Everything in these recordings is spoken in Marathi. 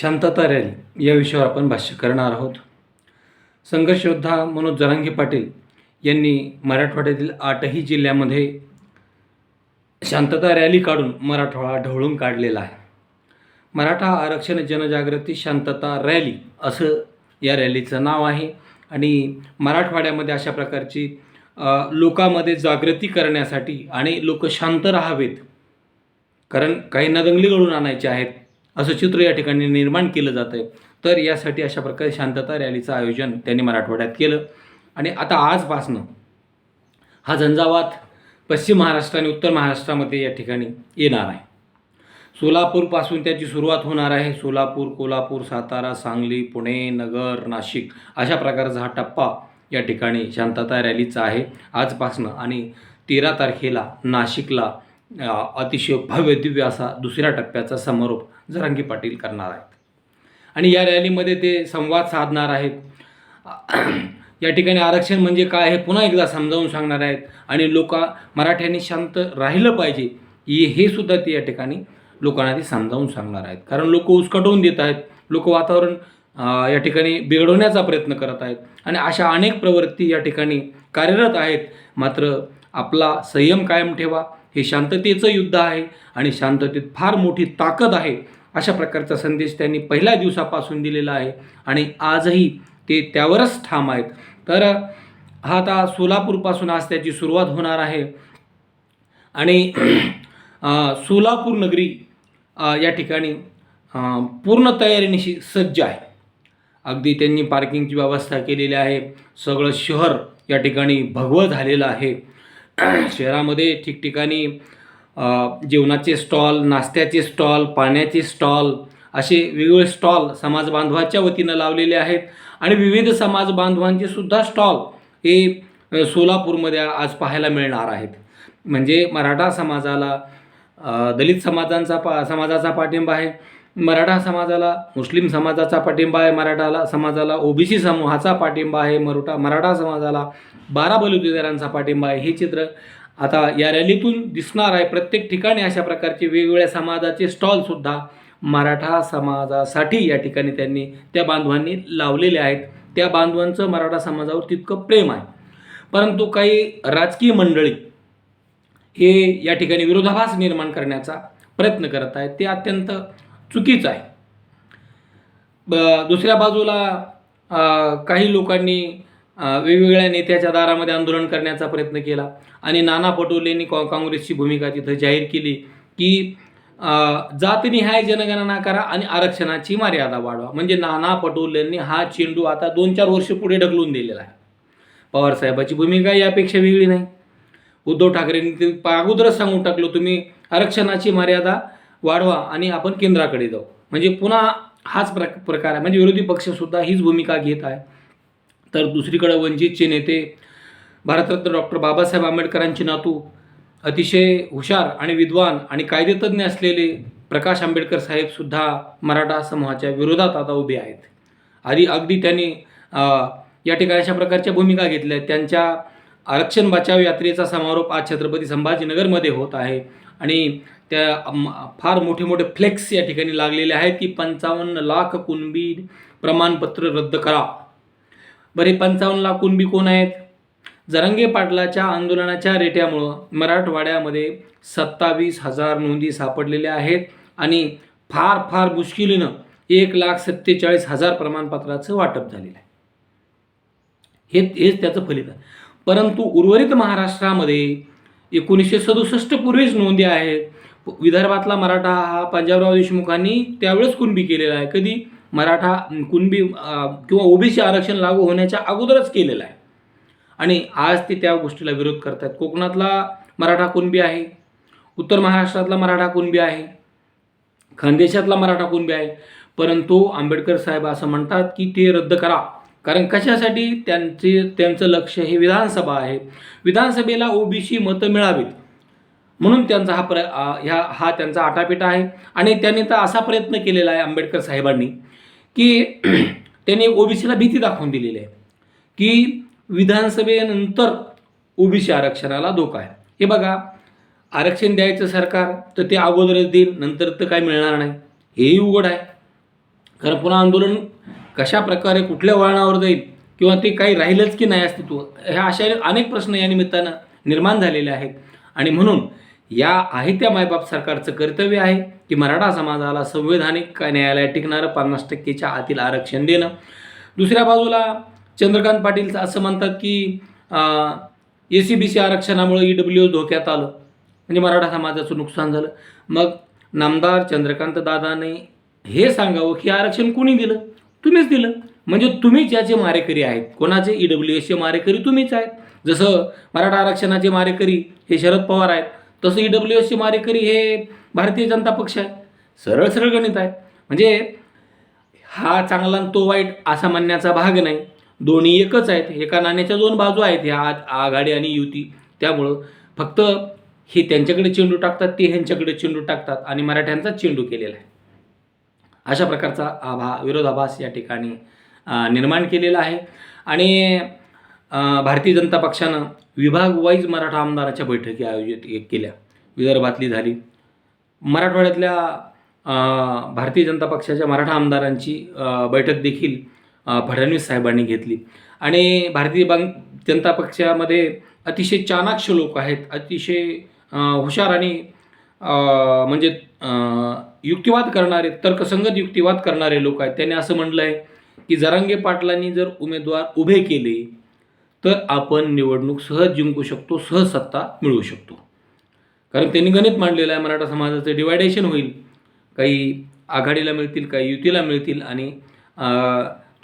शांतता रॅली या विषयावर आपण भाष्य करणार आहोत. संघर्षयोद्धा मनोज जरांगे पाटील यांनी मराठवाड्यातील आठही जिल्ह्यामध्ये शांतता रॅली काढून मराठवाडा ढवळून काढलेला आहे. मराठा आरक्षण जनजागृती शांतता रॅली असं या रॅलीचं नाव आहे आणि मराठवाड्यामध्ये अशा प्रकारची लोकांमध्ये जागृती करण्यासाठी आणि लोक शांत राहावेत. कारण काही नदंगली घडून आणायचे आहेत. असं चित्र या ठिकाणी निर्माण केलं जातं आहे. तर यासाठी अशा प्रकारे शांतता रॅलीचं आयोजन त्यांनी मराठवाड्यात केलं. आणि आता आजपासनं हा झंझावात पश्चिम महाराष्ट्र आणि उत्तर महाराष्ट्रामध्ये या ठिकाणी येणार आहे. सोलापूरपासून त्याची सुरुवात होणार आहे. सोलापूर कोल्हापूर सातारा सांगली पुणे नगर नाशिक अशा प्रकारचा हा टप्पा या ठिकाणी शांतता रॅलीचा आहे. आजपासनं आणि तेरा तारखेला नाशिकला अतिशय भव्य दिव्य असा दुसऱ्या टप्प्याचा समारोप जरांगी पाटील करणार आहेत. आणि या रॅलीमध्ये ते संवाद साधणार आहेत. या ठिकाणी आरक्षण म्हणजे काय हे पुन्हा एकदा समजावून सांगणार आहेत. आणि लोक मराठ्यांनी शांत राहिलं पाहिजे हे सुद्धा ते या ठिकाणी लोकांना ते समजावून सांगणार आहेत. कारण लोक उचकटवून देत आहेत. लोक वातावरण या ठिकाणी बिघडवण्याचा प्रयत्न करत आहेत. आणि अशा अनेक प्रवृत्ती या ठिकाणी कार्यरत आहेत. मात्र आपला संयम कायम ठेवा. हे शांततेचं युद्ध आहे आणि शांततेत फार मोठी ताकद आहे अशा प्रकारचा संदेश त्यांनी पहिल्या दिवसापासून दिलेला आहे आणि आजही ते त्यावरच ठाम आहेत. तर हा आता सोलापूरपासून आज त्याची सुरुवात होणार आहे. आणि सोलापूर नगरी या ठिकाणी पूर्ण तयारीनिशी सज्ज आहे. अगदी त्यांनी पार्किंगची व्यवस्था केलेली आहे. सगळं शहर या ठिकाणी भगवं झालेलं आहे. शहरामध्ये ठिकठिकाणी जेवणाचे स्टॉल नाश्त्याचे स्टॉल पाण्याचे स्टॉल असे वेगवेगळे स्टॉल समाज बांधवाच्या वतीनं लावलेले आहेत. आणि विविध समाज बांधवांचे सुद्धा स्टॉल हे सोलापूरमध्ये आज पाहायला मिळणार आहेत. म्हणजे मराठा समाजाला दलित समाजांचा पा समाजाचा पाठिंबा आहे. मराठा समाजाला मुस्लिम समाजाचा पाठिंबा आहे मराठाला समाजाला ओबीसी समूहाचा पाठिंबा आहे मरोठा मराठा समाजाला बारा बलुतेदारांचा पाठिंबा आहे. हे चित्र आता या रॅलीतून दिसणार आहे. प्रत्येक ठिकाणी अशा प्रकारचे वेगवेगळ्या समाजाचे स्टॉलसुद्धा मराठा समाजासाठी या ठिकाणी त्यांनी त्या बांधवांनी लावलेले आहेत. त्या बांधवांचं मराठा समाजावर तितकं प्रेम आहे. परंतु काही राजकीय मंडळी हे या ठिकाणी विरोधाभास निर्माण करण्याचा प्रयत्न करत आहेत. ते अत्यंत चुकीचं आहे. ब दुसऱ्या बाजूला काही लोकांनी वेगवेगळ्या नेत्याच्या दारामध्ये आंदोलन करण्याचा प्रयत्न केला आणि नाना पटोलेंनी कॉ काँग्रेसची भूमिका तिथं जाहीर केली की जातनिहाय जनगणना करा आणि आरक्षणाची मर्यादा वाढवा. म्हणजे नाना पटोलेंनी हा चेंडू आता दोन चार वर्ष पुढे ढकलून दिलेला आहे. पवारसाहेबाची भूमिका यापेक्षा वेगळी नाही. उद्धव ठाकरेंनी ते अगोदरच सांगून टाकलं तुम्ही आरक्षणाची मर्यादा वाढवा आणि आपण केंद्राकडे जाऊ. म्हणजे पुन्हा हाच प्र प्रकार आहे. म्हणजे विरोधी पक्षसुद्धा हीच भूमिका घेत आहे. तर दुसरीकडे वंचितचे नेते भारतरत्न डॉक्टर बाबासाहेब आंबेडकरांचे नातू अतिशय हुशार आणि विद्वान आणि कायदेतज्ञ असलेले प्रकाश आंबेडकर साहेबसुद्धा मराठा समूहाच्या विरोधात आता उभे आहेत. आधी अगदी त्यांनी या ठिकाणी अशा प्रकारच्या भूमिका घेतल्या आहेत. त्यांच्या आरक्षण बचाव यात्रेचा समारोप आज छत्रपती संभाजीनगरमध्ये होत आहे. आणि त्या फार मोठे मोठे फ्लेक्स या ठिकाणी लागलेले आहेत की पंचावन्न लाख कुणबी प्रमाणपत्र रद्द करा. बरे पंचावन्न लाख कुणबी कोण आहेत? जरंगे पाटलाच्या आंदोलनाच्या रेट्यामुळं मराठवाड्यामध्ये सत्तावीस हजार नोंदी सापडलेल्या आहेत आणि फार फार मुश्किलीनं एक लाख सत्तेचाळीस हजार प्रमाणपत्राचं वाटप झालेलं आहे. हे हेच त्याचं फलित आहे. परंतु उर्वरित महाराष्ट्रामध्ये एकोणीसशे सदुसष्ट पूर्वीच नोंदी आहेत. विदर्भातला मराठा हा पंजाबराव देशमुखांनी त्यावेळेस कुणबी केलेला आहे. कधी मराठा कुणबी किंवा ओबीसी आरक्षण लागू होण्याच्या अगोदरच केलेलं आहे. आणि आज ते त्या गोष्टीला विरोध करतात. कोकणातला मराठा कुणबी आहे उत्तर महाराष्ट्रातला मराठा कुणबी आहे खानदेशातला मराठा कुणबी आहे. परंतु आंबेडकर साहेब असं म्हणतात की ते रद्द करा. कारण कशासाठी त्यांचे त्यांचं लक्ष हे विधानसभा आहे. विधानसभेला ओबीसी मतं मिळावीत. म्हणून त्यांचा हा प्र ह्या हा त्यांचा आटापिटा आहे. आणि त्यांनी तर असा प्रयत्न केलेला आहे आंबेडकर साहेबांनी की त्यांनी ओबीसीला भीती दाखवून दिलेली आहे की विधानसभेनंतर ओबीसी आरक्षणाला धोका आहे. हे बघा आरक्षण द्यायचं सरकार तर ते अगोदरच देईल नंतर तर काय मिळणार नाही. हेही उघड आहे. कारण पुन्हा आंदोलन कशा प्रकारे कुठल्या वळणावर जाईल किंवा ते काही राहिलंच की नाही अस्तित्व ह्या अशा अनेक प्रश्न या निमित्तानं निर्माण झालेले आहेत. आणि म्हणून या आहे त्या मायबाप सरकारचं कर्तव्य आहे की मराठा समाजाला संवैधानिक न्यायालयात टिकणारं पन्नास टक्केच्या आतील आरक्षण देणं. दुसऱ्या बाजूला चंद्रकांत पाटील असं म्हणतात की ए सी बी सी आरक्षणामुळे ई डब्ल्यू धोक्यात आलं. म्हणजे मराठा समाजाचं नुकसान झालं. मग नामदार चंद्रकांत दादाने हे सांगावं की आरक्षण कोणी दिलं? तुम्हीच दिलं. म्हणजे तुम्हीच याचे मारेकरी आहेत कोणाचे? ई डब्ल्यू एसचे मारेकरी तुम्हीच आहेत. जसं मराठा आरक्षणाचे मारेकरी हे शरद पवार आहेत. तसं ई डब्ल्यू एसचे मारेकरी हे भारतीय जनता पक्ष आहे. सरळ सरळ गणित आहे. म्हणजे हा चांगला आणि तो वाईट असा म्हणण्याचा भाग नाही. दोन्ही एकच आहेत. एका नाण्याच्या दोन बाजू आहेत. ह्या आघाडी आणि युती. त्यामुळं फक्त हे त्यांच्याकडे चेंडू टाकतात ते ह्यांच्याकडे चेंडू टाकतात आणि मराठ्यांचा चेंडू केलेला आहे. अशा प्रकारचा आभा विरोधाभास या ठिकाणी निर्माण केलेला आहे. आणि भारतीय जनता पक्षानं विभाग वाईज मराठा आमदाराच्या बैठकी आयोजित एक केल्या. विदर्भातली झाली. मराठवाड्यातल्या भारतीय जनता पक्षाच्या मराठा आमदारांची बैठक देखील फडणवीस साहेबांनी घेतली. आणि भारतीय बंग जनता पक्षामध्ये अतिशय चाणाक्ष लोक आहेत. अतिशय हुशार आणि म्हणजे युक्तिवाद करणारे तर्कसंगत युक्तिवाद करणारे लोक आहेत. त्यांनी असं म्हटलं आहे की जरांगे पाटलांनी जर उमेदवार उभे केले तर आपण निवडणूक सहज जिंकू शकतो सहज सत्ता मिळवू शकतो. कारण त्यांनी गणित मांडलेलं आहे मराठा समाजाचं डिवायडेशन होईल. काही आघाडीला मिळतील काही युतीला मिळतील आणि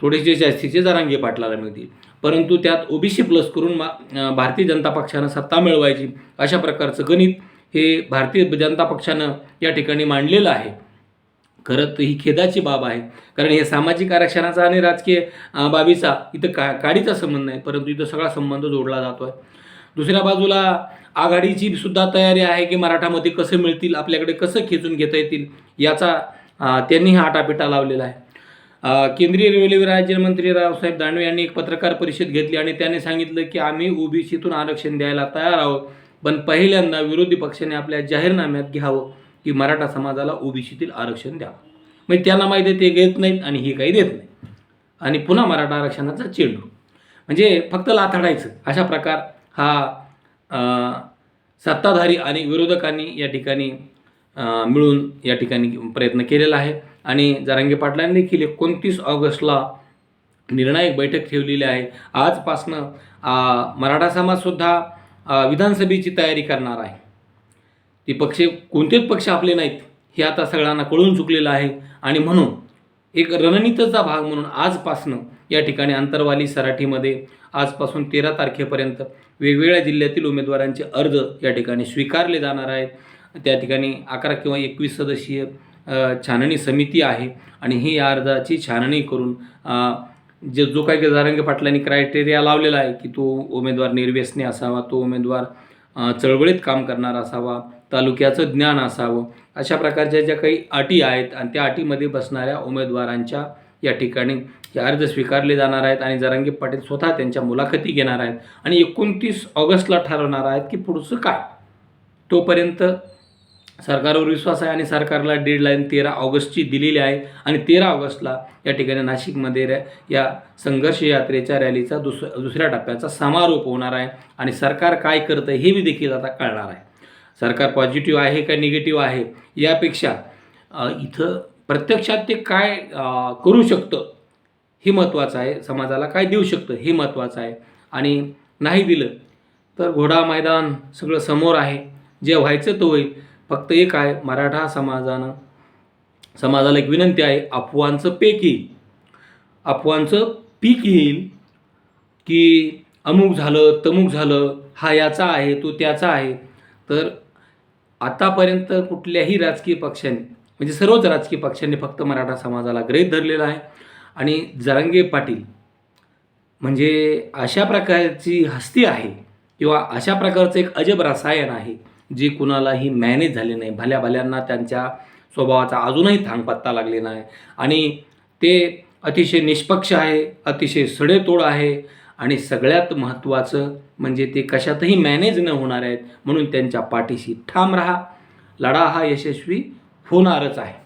थोडेसे जास्तीचे जरांगे पाटलाला मिळतील. परंतु त्यात ओबीसी प्लस करून मा भारतीय जनता पक्षानं सत्ता मिळवायची अशा प्रकारचं गणित हे भारतीय जनता पक्षानं या ठिकाणी मांडलेलं आहे. खरं तर ही खेदाची बाब आहे. कारण हे सामाजिक आरक्षणाचा आणि राजकीय बाबीचा इथं का काडीचा संबंध नाही परंतु इथं सगळा संबंध जोडला जातो आहे दुसऱ्या बाजूला आघाडीची सुद्धा तयारी आहे की मराठामध्ये कसं मिळतील आपल्याकडे कसं खेचून घेता येतील याचा त्यांनी हा आटापिटा लावलेला आहे. केंद्रीय रेल्वे राज्यमंत्री रावसाहेब दानवे यांनी एक पत्रकार परिषद घेतली आणि त्यांनी सांगितलं की आम्ही ओबीसीतून आरक्षण द्यायला तयार आहोत पण पहिल्यांदा विरोधी पक्षाने आपल्या जाहीरनाम्यात घ्यावं. की मराठा समाजाला ओबीसीतील आरक्षण द्यावं म्हणजे त्यांना माहिती आहे ते घेत नाहीत आणि हे काही देत नाही आणि पुन्हा मराठा आरक्षणाचा चेंडू. म्हणजे फक्त लाथाडायचं. अशा प्रकार हा सत्ताधारी आणि विरोधकांनी या ठिकाणी मिळून या ठिकाणी प्रयत्न केलेला आहे. आणि जरांगे पाटलांनी देखील एकोणतीस ऑगस्टला निर्णायक बैठक ठेवलेली आहे. आजपासनं मराठा समाजसुद्धा विधानसभेची तयारी करणार आहे. ती पक्ष कोणतेच पक्ष आपले नाहीत. हे आता सगळ्यांना कळून चुकलेलं आहे. आणि म्हणून एक रणनीतीचा भाग म्हणून आजपासनं या ठिकाणी आंतरवाली सराठीमध्ये आजपासून तेरा तारखेपर्यंत वेगवेगळ्या जिल्ह्यातील उमेदवारांचे अर्ज या ठिकाणी स्वीकारले जाणार आहेत. त्या ठिकाणी अकरा किंवा एकवीस सदस्यीय छाननी समिती आहे. आणि ही या अर्जाची छाननी करून जे जो काही जारंगे पाटलांनी क्रायटेरिया लावलेला आहे की तो उमेदवार निर्व्यसनी असावा तो उमेदवार चळवळीत काम करणारा असावा तालुक्याचं ज्ञान असावं अशा प्रकारच्या ज्या काही अटी आहेत आणि त्या अटीमध्ये बसणाऱ्या उमेदवारांच्या या ठिकाणी हे अर्ज स्वीकारले जाणार आहेत आणि जरांगी पाटील स्वतः त्यांच्या मुलाखती घेणार आहेत आणि एकोणतीस ऑगस्टला ठरवणार आहेत की पुढचं काय? तोपर्यंत सरकारवर विश्वास आहे आणि सरकारला डेडलाईन तेरा ऑगस्टची दिलेली आहे. आणि तेरा ऑगस्टला या ठिकाणी नाशिकमध्ये रॅ या संघर्ष यात्रेच्या रॅलीचा दुस दुसऱ्या टप्प्याचा समारोप होणार आहे. आणि सरकार काय करतं हे बी देखील आता कळणार आहे. सरकार पॉझिटिव्ह आहे का निगेटिव्ह आहे? यापेक्षा इथं प्रत्यक्षात ते काय करू शकतं हे महत्त्वाचं आहे. समाजाला काय देऊ शकतं हे महत्त्वाचं आहे. आणि नाही दिलं तर घोडा मैदान सगळं समोर आहे. जे व्हायचं तो होईल. फक्त एक आहे मराठा समाजानं समाजाला एक विनंती आहे अफवांचं पेक येईल. अफवांचं पीक येईल की अमुक झालं तमुक झालं हा याचा आहे तो त्याचा आहे. तर आतापर्यंत कुठल्याही राजकीय पक्षाने म्हणजे सर्वच राजकीय पक्षांनी फक्त मराठा समाजाला ग्रहित धरलेला आहे. आणि जरांगे पाटील म्हणजे अशा प्रकारची हस्ती आहे किंवा अशा प्रकारचं एक अजब रसायन आहे. जी कुणालाही मॅनेज झाले नाही भल्या भल्यांना त्यांच्या स्वभावाचा अजूनही थांगपत्ता लागलेला आहे आणि ते अतिशय निष्पक्ष आहे अतिशय सडेतोड आहे आणि सगळ्यात महत्त्वाचं म्हणजे ते कशातही मॅनेज न होणार आहेत म्हणून त्यांच्या पाठीशी ठाम राहा. लढा हा यशस्वी होणारच आहे.